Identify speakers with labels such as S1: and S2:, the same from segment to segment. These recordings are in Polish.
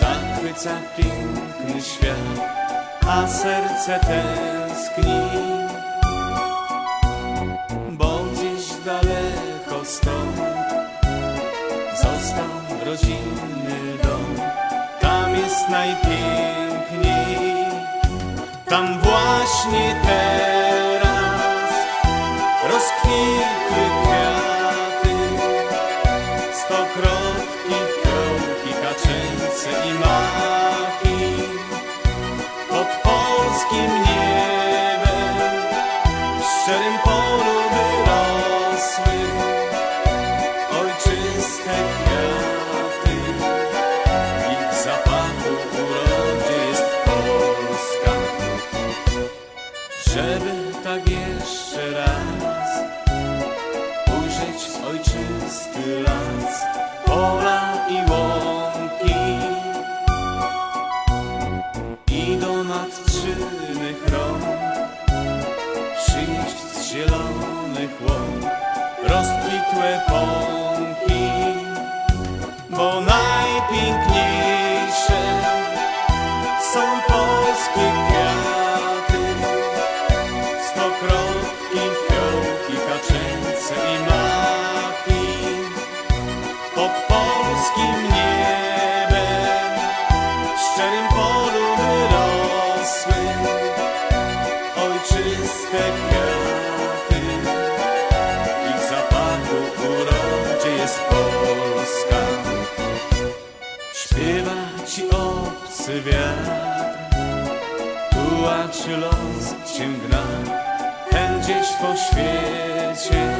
S1: zachwyca piękny świat, a serce tęskni. Bo gdzieś daleko stąd został rodzinny dom. Tam jest najpiękniej, tam właśnie teraz kaczęce i maki. Pod polskim niebem w szczerym polu wyrosły ojczyste kwiaty. Ich zapachu urodzie jest Polska. Żeby tak jeszcze raz ujrzeć ojczysty las, pola pąki, bo najpiękniejsze są polskie kwiaty, stokrotki, fiołki, kaczęce i maki. Pod polskim niebem w szczerym polu wyrosły ojczyste kwiaty. Tułacz los cię gna, ten gdzieś po świecie.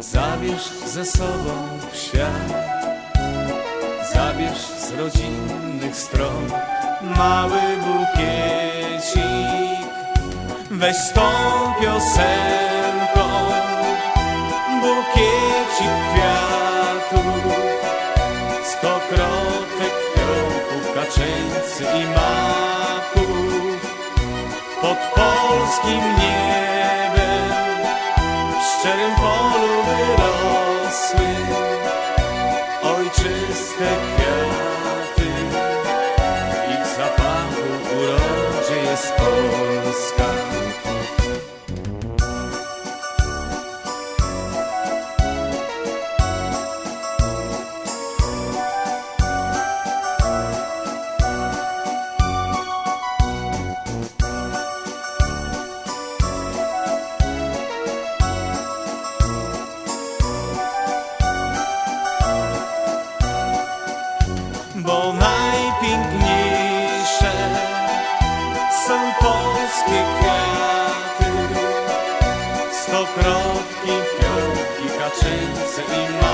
S1: Zabierz ze sobą w świat, zabierz z rodzinnych stron mały bukiecik. Weź z tą piosenką bukiecik kwiatów, stokrotek fiołków, kaczęcy i maków. Polskim niebem w szczerym polu wyrosły ojczyste fiołki, kaczęce i maki.